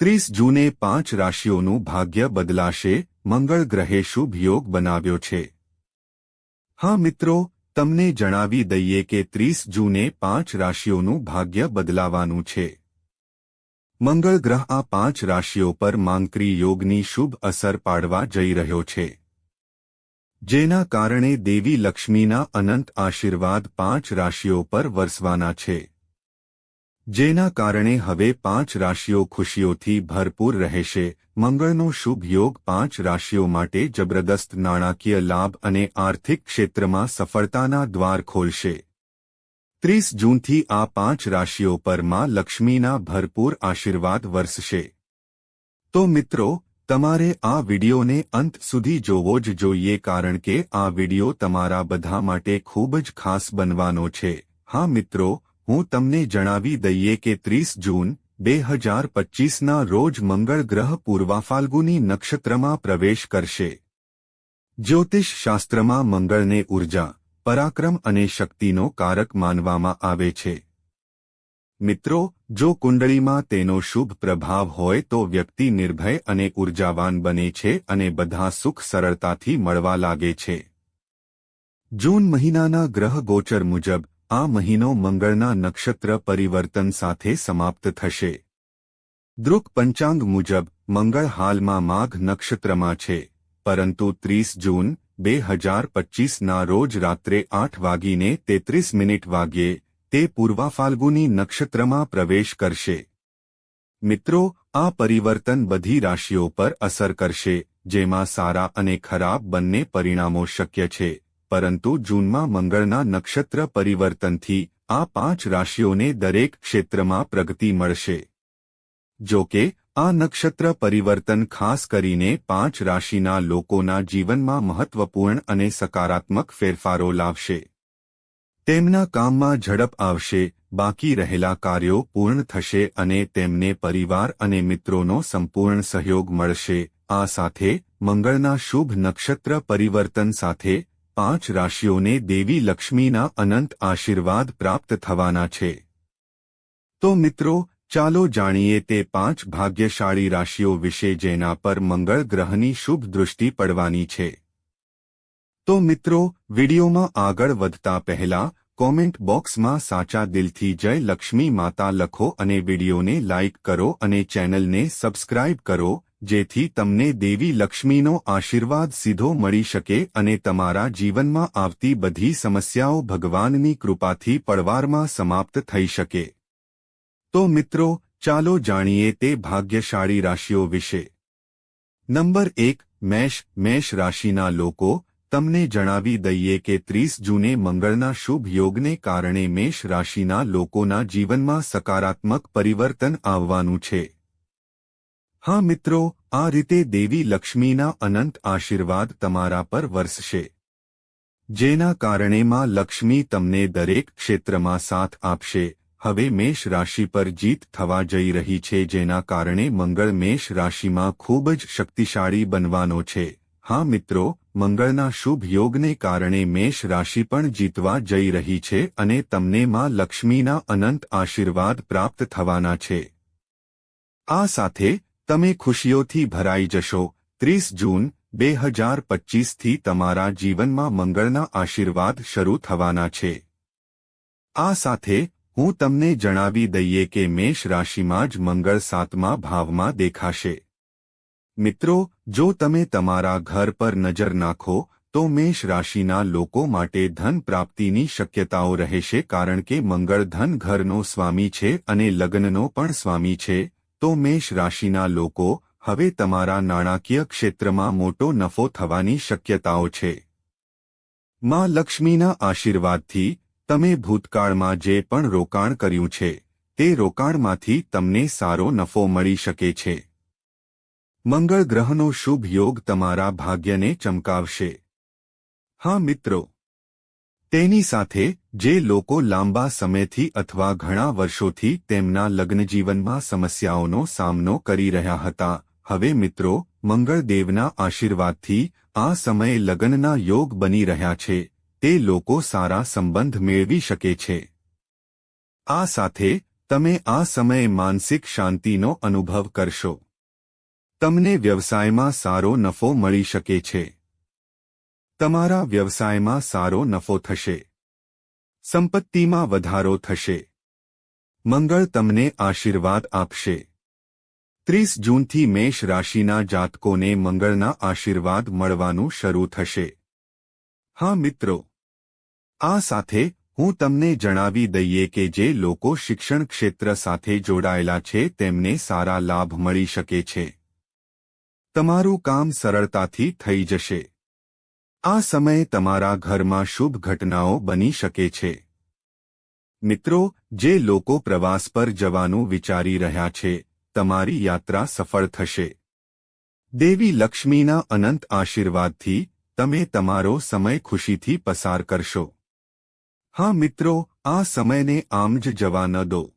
ત્રીસ જૂને પાંચ રાશિઓનું ભાગ્ય બદલાશે, મંગળ ગ્રહે શુભ યોગ બનાવ્યો છે. હા મિત્રો, તમને જણાવી દઈએ કે ત્રીસ જૂને પાંચ રાશિઓનું ભાગ્ય બદલાવાનું છે. મંગળ ગ્રહ આ પાંચ રાશિઓ પર માંકરી યોગની શુભ અસર પાડવા જઈ રહ્યો છે. જેના કારણે દેવી લક્ષ્મીના અનંત આશીર્વાદ પાંચ રાશિઓ પર વરસવાના છે. જેના કારણે હવે પાંચ રાશિઓ ખુશીઓથી ભરપૂર રહેશે. મંગળનો શુભ યોગ પાંચ રાશિઓ માટે જબરદસ્ત નાણાકીય લાભ અને આર્થિક ક્ષેત્રમાં સફળતાના દ્વાર ખોલશે. ત્રીસ જૂનથી આ પાંચ રાશિઓ પરમાં લક્ષ્મીના ભરપૂર આશીર્વાદ વરસશે. તો મિત્રો, તમારે આ વિડિયોને અંત સુધી જોવો જ જોઈએ કારણ કે આ વિડિયો તમારા બધા માટે ખૂબ જ ખાસ બનવાનો છે. હા મિત્રો હું તમને જણાવી દઈએ કે ત્રીસ જૂન, બે હજાર પચ્ચીસના રોજ મંગળ ગ્રહ પૂર્વાફાલ્ગુની નક્ષત્રમાં પ્રવેશ કરશે. જ્યોતિષ શાસ્ત્રમાં મંગળને ઊર્જા, પરાક્રમ અને શક્તિનો કારક માનવામાં આવે છે. મિત્રો, જો કુંડળીમાં તેનો શુભ પ્રભાવ હોય તો વ્યક્તિ નિર્ભય અને ઉર્જાવાન બને છે અને બધા સુખ સરળતાથી મળવા લાગે છે. જૂન મહિનાના ગ્રહ ગોચર મુજબ આ મહિનો મંગળના નક્ષત્ર પરિવર્તન સાથે સમાપ્ત થશે. દૃક પંચાંગ મુજબ, મંગળ હાલમાં માઘ નક્ષત્રમાં છે, પરંતુ ત્રીસ જૂન, બે હજાર પચ્ચીસના રોજ રાત્રે આઠ વાગીને તેત્રીસ મિનિટ વાગ્યે, તે પૂર્વા ફાલ્ગુની નક્ષત્રમાં પ્રવેશ કરશે. મિત્રો, આ પરિવર્તન બધી રાશિઓ પર અસર કરશે, જેમાં સારા અને ખરાબ બંને પરિણામો શક્ય છે. પરંતુ જૂનમાં મંગળના નક્ષત્ર પરિવર્તનથી આ પાંચ રાશિઓને દરેક ક્ષેત્રમાં પ્રગતિ મળશે. જો કે, આ નક્ષત્ર પરિવર્તન ખાસ કરીને પાંચ રાશિના લોકોના જીવનમાં મહત્વપૂર્ણ અને સકારાત્મક ફેરફારો લાવશે. તેમના કામમાં ઝડપ આવશે, બાકી રહેલા કાર્યો પૂર્ણ થશે અને તેમને પરિવાર અને મિત્રોનો સંપૂર્ણ સહયોગ મળશે. આ સાથે મંગળના શુભ નક્ષત્ર પરિવર્તન સાથે પાંચ રાશિઓને દેવી લક્ષ્મીના અનંત આશીર્વાદ પ્રાપ્ત થવાના છે. તો મિત્રો, ચાલો જાણીએ તે પાંચ ભાગ્યશાળી રાશિઓ વિશે જેના પર મંગળ ગ્રહની શુભ દૃષ્ટિ પડવાની છે. તો મિત્રો, વિડીયોમાં આગળ વધતા પહેલા, કોમેન્ટ બોક્સમાં સાચા દિલથી જય લક્ષ્મી માતા લખો અને વિડીયોને લાઇક કરો અને ચેનલને સબસ્ક્રાઇબ કરો જેથી તમને દેવી લક્ષ્મીનો આશીર્વાદ સીધો મળી શકે અને તમારા જીવનમાં આવતી બધી સમસ્યાઓ ભગવાનની કૃપાથી પડવારમાં સમાપ્ત થઈ શકે. તો મિત્રો, ચાલો જાણીએ તે ભાગ્યશાળી રાશિઓ વિશે. નંબર એક, મેષ મેષ રાશિના લોકો, તમને જણાવી દઈએ કે ત્રીસ જૂને મંગળના શુભ યોગને કારણે મેષ રાશિના લોકોના જીવનમાં સકારાત્મક પરિવર્તન આવવાનું છે. હા મિત્રો, આ રીતે દેવી લક્ષ્મીના અનંત આશીર્વાદ તમારા પર વરસશે. જેના કારણે માં લક્ષ્મી તમને દરેક ક્ષેત્રમાં સાથ આપશે. હવે મેષ રાશિ પર જીત થવા જઈ રહી છે, જેના કારણે મંગળ મેષ રાશિમાં ખૂબ જ શક્તિશાળી બનવાનો છે. હા મિત્રો, મંગળના શુભ યોગને કારણે મેષ રાશિ પણ જીતવા જઈ રહી છે અને તમને માં લક્ષ્મીના અનંત આશીર્વાદ પ્રાપ્ત થવાના છે. આ સાથે તમે ખુશીઓથી ભરાઈ જશો. ત્રીસ જૂન, બે હજાર પચ્ચીસથી તમારા જીવનમાં મંગળના આશીર્વાદ શરૂ થવાના છે. આ સાથે, હું તમને જણાવી દઈએ કે મેષ રાશિમાં જ મંગળ સાતમા ભાવમાં દેખાશે. મિત્રો, જો તમે તમારા ઘર પર નજર નાખો, તો મેષ રાશિના લોકો માટે ધન પ્રાપ્તિની શક્યતાઓ રહેશે કારણ કે મંગળ ધન ઘરનો સ્વામી છે અને લગ્નનો પણ સ્વામી છે. તો મેષ રાશિના લોકો, હવે તમારા નાણાકીય ક્ષેત્રમાં મોટો નફો થવાની શક્યતાઓ છે. માં લક્ષ્મીના આશીર્વાદથી, તમે ભૂતકાળમાં જે પણ રોકાણ કર્યું છે, તે રોકાણમાંથી તમને સારો નફો મળી શકે છે. મંગળ ગ્રહનો શુભ યોગ તમારા ભાગ્યને ચમકાવશે. હા મિત્રો તેની સાથે, જે લોકો લાંબા સમયથી અથવા ઘણા વર્ષોથી તેમના લગ્નજીવનમાં સમસ્યાઓનો સામનો કરી રહ્યા હતા. હવે મિત્રો, મંગળદેવના આશીર્વાદથી આ સમયે લગ્નના યોગ બની રહ્યા છે. તે લોકો સારા સંબંધ મેળવી શકે છે. આ સાથે, તમે આ સમયે માનસિક શાંતિનો અનુભવ કરશો. તમને વ્યવસાયમાં સારો નફો મળી શકે છે. તમારા વ્યવસાયમાં સારો નફો થશે. સંપત્તિમાં વધારો થશે. મંગળ તમને આશીર્વાદ આપશે. ત્રીસ જૂનથી મેષ રાશિના જાતકોને મંગળના આશીર્વાદ મળવાનું શરૂ થશે. હા મિત્રો, આ સાથે હું તમને જણાવી દઈએ કે જે લોકો શિક્ષણ ક્ષેત્ર સાથે જોડાયેલા છે તેમને સારા લાભ મળી શકે છે. તમારું કામ સરળતાથી થઈ જશે. આ સમયે તમારા ઘરમાં શુભ ઘટનાઓ બની શકે છે. મિત્રો, જે લોકો પ્રવાસ પર જવાનું વિચારી રહ્યા છે, તમારી યાત્રા સફળ થશે. દેવી લક્ષ્મીના અનંત આશીર્વાદથી તમે તમારો સમય ખુશીથી પસાર કરશો. હા મિત્રો, આ સમયને આમ જ જવા ન દો.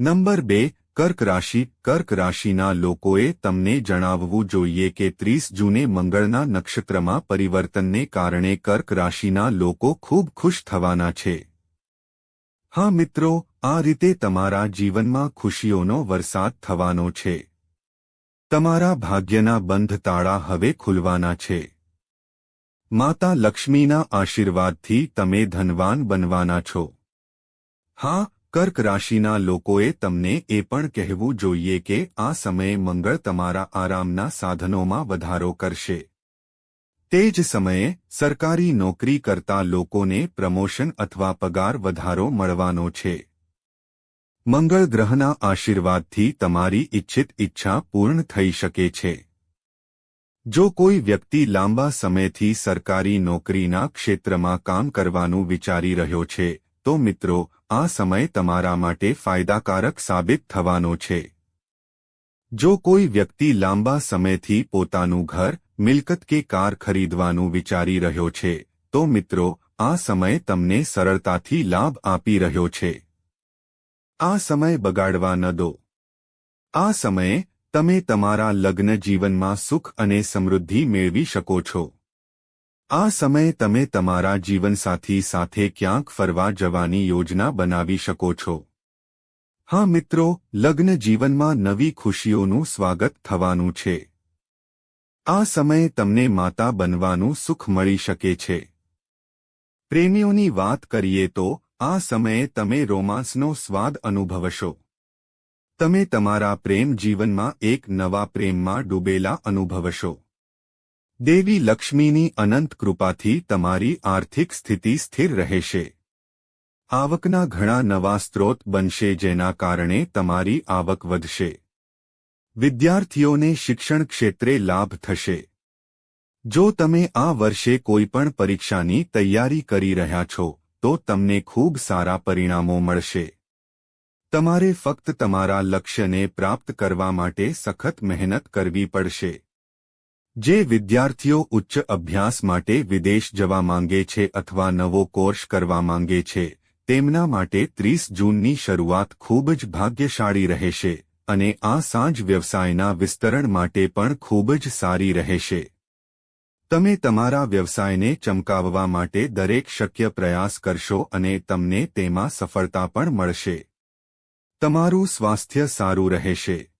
નંબર બે કર્ક રાશિ, કર્ક રાશિના લોકોએ તમને જણાવવું જોઈએ કે ત્રીસ જૂને મંગળના નક્ષત્રમાં પરિવર્તનને કારણે કર્ક રાશિના લોકો ખૂબ ખુશ થવાના છે. હા મિત્રો, આ રીતે તમારા જીવનમાં ખુશીઓનો વરસાદ થવાનો છે. તમારા ભાગ્યના બંધ તાળા હવે ખુલવાના છે. માતા લક્ષ્મીના આશીર્વાદથી તમે ધનવાન બનવાના છો. હા કર્ક રાશિના લોકોએ તમને એ પણ કહેવું જોઈએ કે આ સમયે મંગળ તમારા આરામના સાધનોમાં વધારો કરશે. તે જ સમયે સરકારી નોકરી કરતા લોકોને પ્રમોશન અથવા પગાર વધારો મળવાનો છે. મંગળ ગ્રહના આશીર્વાદથી તમારી ઇચ્છિત ઈચ્છા પૂર્ણ થઈ શકે છે. જો કોઈ વ્યક્તિ લાંબા સમયથી સરકારી નોકરીના ક્ષેત્રમાં કામ કરવાનું વિચારી રહ્યો છે, તો મિત્રો આ સમય તમારા માટે ફાયદાકારક સાબિત થવાનો છે. જો કોઈ વ્યક્તિ લાંબા સમયથી પોતાનું ઘર, મિલકત કે કાર ખરીદવાનું વિચારી રહ્યો છે, તો મિત્રો, આ સમય તમને સરળતાથી લાભ આપી રહ્યો છે. આ સમય બગાડવા ન દો. આ સમયે, તમે તમારા લગ્ન જીવનમાં સુખ અને સમૃદ્ધિ મેળવી શકો છો. આ સમયે તમે તમારા જીવનસાથી સાથે ક્યાંક ફરવા જવાની યોજના બનાવી શકો છો. હા મિત્રો, લગ્ન જીવનમાં નવી ખુશીઓનું સ્વાગત થવાનું છે. આ સમયે તમને માતા બનવાનું સુખ મળી શકે છે. પ્રેમીઓની વાત કરીએ તો, આ સમયે તમે રોમાન્સનો સ્વાદ અનુભવશો. તમે તમારા પ્રેમ જીવનમાં એક નવા પ્રેમમાં ડૂબેલા અનુભવશો. દેવી લક્ષ્મીની અનંત કૃપાથી તમારી આર્થિક સ્થિતિ સ્થિર રહેશે. આવકના ઘણા નવા સ્ત્રોત બનશે જેના કારણે તમારી આવક વધશે. વિદ્યાર્થીઓને શિક્ષણ ક્ષેત્રે લાભ થશે. જો તમે આ વર્ષે કોઈપણ પરીક્ષાની તૈયારી કરી રહ્યા છો, તો તમને ખૂબ સારા પરિણામો મળશે. તમારે ફક્ત તમારા લક્ષ્યને પ્રાપ્ત કરવા માટે સખત મહેનત કરવી પડશે. જે વિદ્યાર્થીઓ ઉચ્ચ અભ્યાસ માટે વિદેશ જવા માંગે છે અથવા નવો કોર્સ કરવા માંગે છે, તેમના માટે ત્રીસ જૂનની શરૂઆત ખૂબ જ ભાગ્યશાળી રહેશે અને આ સાંજ વ્યવસાયના વિસ્તરણ માટે પણ ખૂબ જ સારી રહેશે. તમે તમારા વ્યવસાયને ચમકાવવા માટે દરેક શક્ય પ્રયાસ કરશો અને તમને તેમાં સફળતા પણ મળશે. તમારું સ્વાસ્થ્ય સારું રહેશે.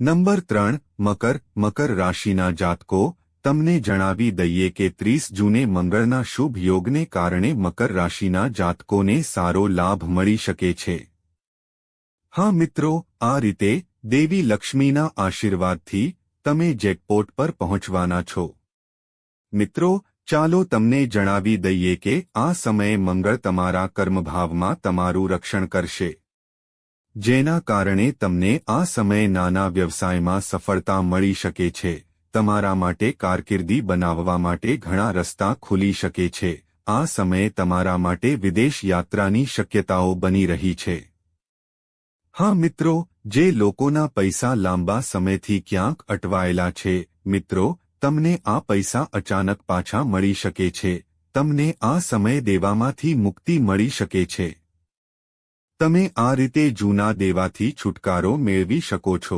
નંબર ત્રણ, મકર મકર રાશિના જાતકો, તમને જણાવી દઈએ કે ત્રીસ જૂને મંગળના શુભ યોગને કારણે મકર રાશિના જાતકોને સારો લાભ મળી શકે છે. હા મિત્રો, આ રીતે દેવી લક્ષ્મીના આશીર્વાદથી તમે જેકપોટ પર પહોંચવાના છો. મિત્રો, ચાલો તમને જણાવી દઈએ કે આ સમયે મંગળ તમારા કર્મભાવમાં તમારું રક્ષણ કરશે. જેના કારણે તમને આ સમયે નાના વ્યવસાયમાં સફળતા મળી શકે છે. તમારા માટે કારકિર્દી બનાવવા માટે ઘણા રસ્તા ખુલી શકે છે. આ સમયે તમારા માટે વિદેશ યાત્રાની શક્યતાઓ બની રહી છે. હા મિત્રો, જે લોકોના પૈસા લાંબા સમયથી ક્યાંક અટવાયેલા છે, મિત્રો, તમને આ પૈસા અચાનક પાછા મળી શકે છે. તમને આ સમય દેવામાંથી મુક્તિ મળી શકે છે. તમે આ રીતે જૂના દેવાથી છુટકારો મેળવી શકો છો.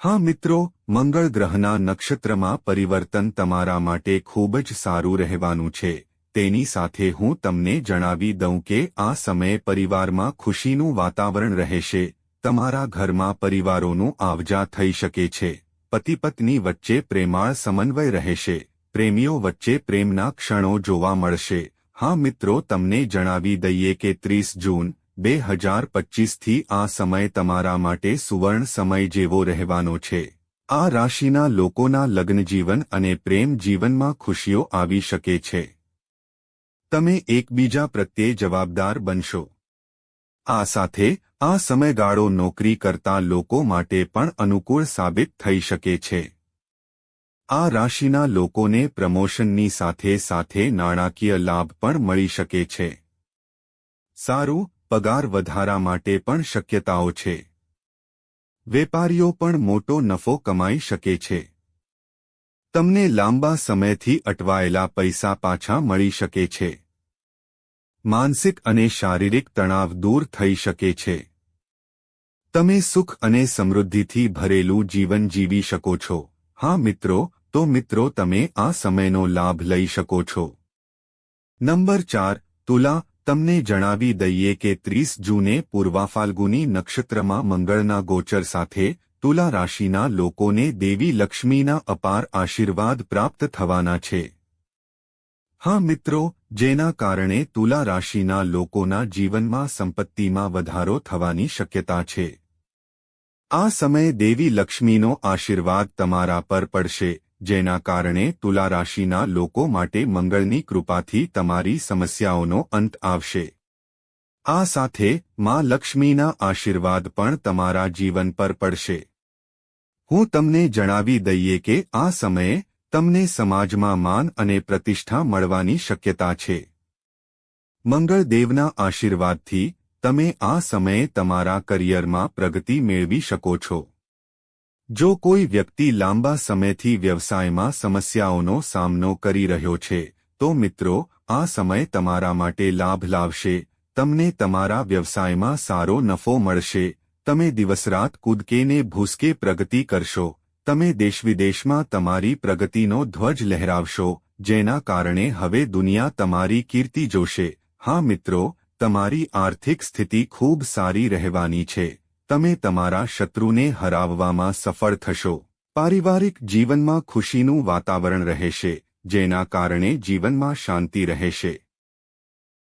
હા મિત્રો, મંગળ ગ્રહના નક્ષત્રમાં પરિવર્તન તમારા માટે ખૂબ જ સારું રહેવાનું છે. તેની સાથે હું તમને જણાવી દઉં કે આ સમયે પરિવારમાં ખુશીનું વાતાવરણ રહેશે. તમારા ઘરમાં પરિવારોનું આવજા થઈ શકે છે. પતિ પત્ની વચ્ચે પ્રેમાળ સમન્વય રહેશે. પ્રેમીઓ વચ્ચે પ્રેમના ક્ષણો જોવા મળશે. હા મિત્રો, તમને જણાવી દઈએ કે ત્રીસ જૂન બે હજાર પચીસથી આ સમય તમારા માટે સુવર્ણ સમય જેવો રહેવાનો છે. આ રાશિના લોકોના લગ્નજીવન અને પ્રેમ જીવનમાં ખુશીઓ આવી શકે છે. તમે એકબીજા પ્રત્યે જવાબદાર બનશો. આ સાથે આ સમયગાળો નોકરી કરતા લોકો માટે પણ અનુકૂળ સાબિત થઈ શકે છે. આ રાશિના લોકોને પ્રમોશનની સાથે સાથે નાણાકીય લાભ પણ મળી શકે છે. સારું પગાર વધારા માટે પણ શક્યતાઓ છે. વેપારીઓ પણ મોટો નફો કમાઈ શકે છે. તમને લાંબા સમયથી અટવાયેલા પૈસા પાછા મળી શકે છે. માનસિક અને શારીરિક તણાવ દૂર થઈ શકે છે. તમે સુખ અને સમૃદ્ધિથી ભરેલું જીવન જીવી શકો છો. હા મિત્રો, તો મિત્રો તમે આ સમયનો લાભ લઈ શકો છો. નંબર ચાર, તુલા તમને જણાવી દઈએ કે ત્રીસ જૂને પૂર્વા ફાલ્ગુની નક્ષત્રમાં મંગળના ગોચર સાથે તુલા રાશિના લોકોને દેવી લક્ષ્મીના અપાર આશીર્વાદ પ્રાપ્ત થવાના છે. હા મિત્રો, જેના કારણે તુલા રાશિના લોકોના જીવનમાં સંપત્તિમાં વધારો થવાની શક્યતા છે. આ સમયે દેવી લક્ષ્મીનો આશીર્વાદ તમારા પર પડશે. જેના કારણે તુલા રાશિના લોકો માટે મંગળની કૃપાથી તમારી સમસ્યાઓનો અંત આવશે. આ સાથે માં લક્ષ્મીના આશીર્વાદ પણ તમારા જીવન પર પડશે. હું તમને જણાવી દઈએ કે આ સમયે તમને સમાજમાં માન અને પ્રતિષ્ઠા મળવાની શક્યતા છે. મંગળદેવના આશીર્વાદથી તમે આ સમયે તમારા કરિયરમાં પ્રગતિ મેળવી શકો છો. જો કોઈ વ્યક્તિ લાંબા સમયથી વ્યવસાયમાં સમસ્યાઓનો સામનો કરી રહ્યો છે, તો મિત્રો, આ સમય તમારા માટે લાભ લાવશે, તમને તમારા વ્યવસાયમાં સારો નફો મળશે, તમે દિવસરાત કૂદકેને ભૂસકે પ્રગતિ કરશો, તમે દેશવિદેશમાં તમારી પ્રગતિનો ધ્વજ લહેરાવશો, જેના કારણે હવે દુનિયા તમારી કીર્તિ જોશે. હા મિત્રો, તમારી આર્થિક સ્થિતિ ખૂબ સારી રહેવાની છે. તમે તમારા શત્રુને હરાવવામાં સફળ થશો. પારિવારિક જીવનમાં ખુશીનું વાતાવરણ રહેશે, જેના કારણે જીવનમાં શાંતિ રહેશે.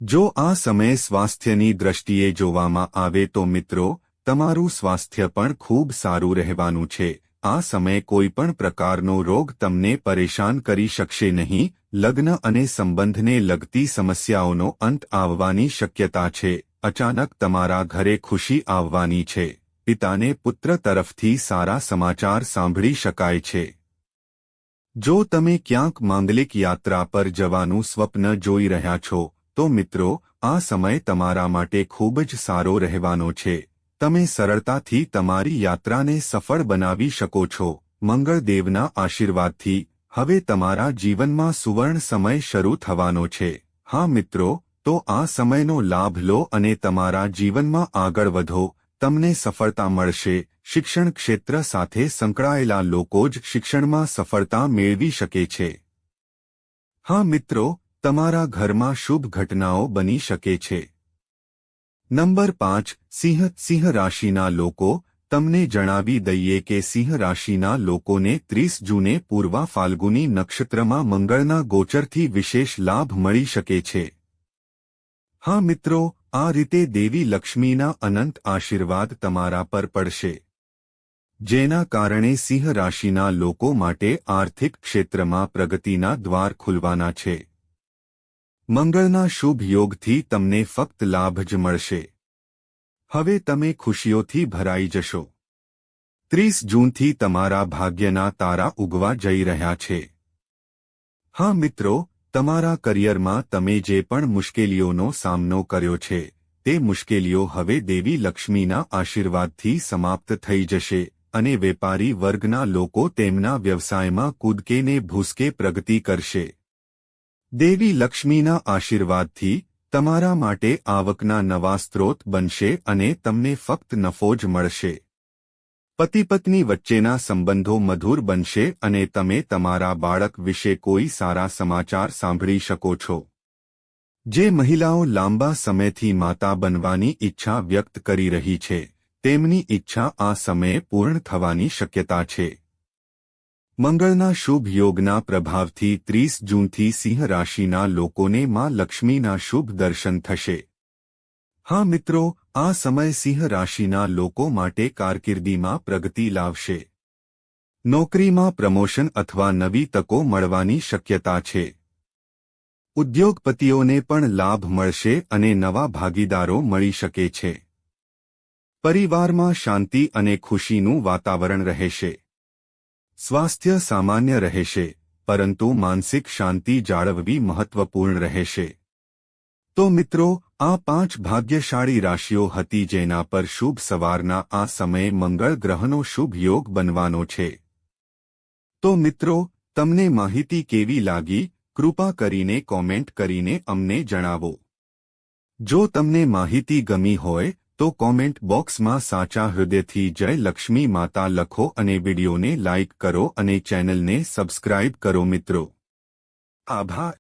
જો આ સમયે સ્વાસ્થ્યની દ્રષ્ટિએ જોવામાં આવે તો મિત્રો, તમારું સ્વાસ્થ્ય પણ ખૂબ સારું રહેવાનું છે. આ સમયે કોઈ પણ પ્રકારનો રોગ તમને પરેશાન કરી શકશે નહીં. લગ્ન અને સંબંધને લગતી સમસ્યાઓનો અંત આવવાની શક્યતા છે. અચાનક તમારા ઘરે ખુશી આવવાની છે. પિતાને પુત્ર તરફથી સારા સમાચાર સાંભળી શકાય છે. જો તમે ક્યાંક માંગલિક યાત્રા પર જવાનું સ્વપ્ન જોઈ રહ્યા છો, તો મિત્રો, આ સમય તમારા માટે ખૂબ જ સારો રહેવાનો છે. તમે સરળતાથી તમારી યાત્રાને સફળ બનાવી શકો છો. મંગળદેવના આશીર્વાદથી, હવે તમારા જીવનમાં સુવર્ણ સમય શરૂ થવાનો છે. હા મિત્રો તો આ સમયનો લાભ લો અને તમારા જીવનમાં આગળ વધો, તમને સફળતા મળશે, શિક્ષણ ક્ષેત્ર સાથે સંકળાયેલા લોકો જ શિક્ષણમાં સફળતા મેળવી શકે છે. હા મિત્રો, તમારા ઘરમાં શુભ ઘટનાઓ બની શકે છે. નંબર પાંચ, સિંહ સિંહ રાશિના લોકો, તમને જણાવી દઈએ કે સિંહ રાશિના લોકોને ત્રીસ જૂને પૂર્વા ફાલ્ગુની નક્ષત્રમાં મંગળના ગોચરથી વિશેષ લાભ મળી શકે છે. હા મિત્રો, આ રીતે દેવી લક્ષ્મીના અનંત આશીર્વાદ તમારા પર પડશે. જેના કારણે સિંહ રાશિના લોકો માટે આર્થિક ક્ષેત્રમાં પ્રગતિના દ્વાર ખુલવાના છે. મંગળના શુભ યોગથી તમને ફક્ત લાભ જ મળશે. હવે તમે ખુશીઓથી ભરાઈ જશો. ત્રીસ જૂનથી તમારા ભાગ્યના તારા ઉગવા જઈ રહ્યા છે. હા મિત્રો તમારા કરિયરમાં તમે જે પણ મુશ્કેલીઓનો સામનો કર્યો છે, તે મુશ્કેલીઓ હવે દેવી લક્ષ્મીના આશીર્વાદથી સમાપ્ત થઈ જશે અને વેપારી વર્ગના લોકો તેમના વ્યવસાયમાં કૂદકેને ભૂસકે પ્રગતિ કરશે. દેવી લક્ષ્મીના આશીર્વાદથી તમારા માટે આવકના નવા સ્ત્રોત બનશે અને તમને ફક્ત નફો જ મળશે. પતિ પત્ની વચ્ચેના સંબંધો મધુર બનશે અને તમે તમારા બાળક વિશે કોઈ સારા સમાચાર સાંભળી શકો છો. જે મહિલાઓ લાંબા સમયથી માતા બનવાની ઈચ્છા વ્યક્ત કરી રહી છે, તેમની ઈચ્છા આ સમયે પૂર્ણ થવાની શક્યતા છે. મંગળના શુભ યોગના પ્રભાવથી ત્રીસ જૂનથી સિંહ રાશિના લોકોને માં લક્ષ્મીના શુભ દર્શન થશે. હા મિત્રો, આ સમય સિંહ રાશિના લોકો માટે કારકિર્દીમાં પ્રગતિ લાવશે. નોકરીમાં પ્રમોશન અથવા નવી તકો મળવાની શક્યતા છે. ઉદ્યોગપતિઓને પણ લાભ મળશે અને નવા ભાગીદારો મળી શકે છે. પરિવારમાં શાંતિ અને ખુશીનું વાતાવરણ રહેશે. સ્વાસ્થ્ય સામાન્ય રહેશે, પરંતુ માનસિક શાંતિ જાળવવી મહત્વપૂર્ણ રહેશે. તો મિત્રો આ પાંચ ભાગ્યશાળી રાશિઓ હતી જેના પર શુભ સવારના આ સમયે મંગળ ગ્રહનો શુભ યોગ બનવાનો છે. તો મિત્રો, તમને માહિતી કેવી લાગી? કૃપા કરીને કોમેન્ટ કરીને અમને જણાવો. જો તમને માહિતી ગમી હોય, તો કોમેન્ટ બોક્સમાં સાચા હૃદયથી જય લક્ષ્મી માતા લખો અને વિડીયોને લાઇક કરો અને ચેનલને સબસ્ક્રાઇબ કરો મિત્રો. આભાર.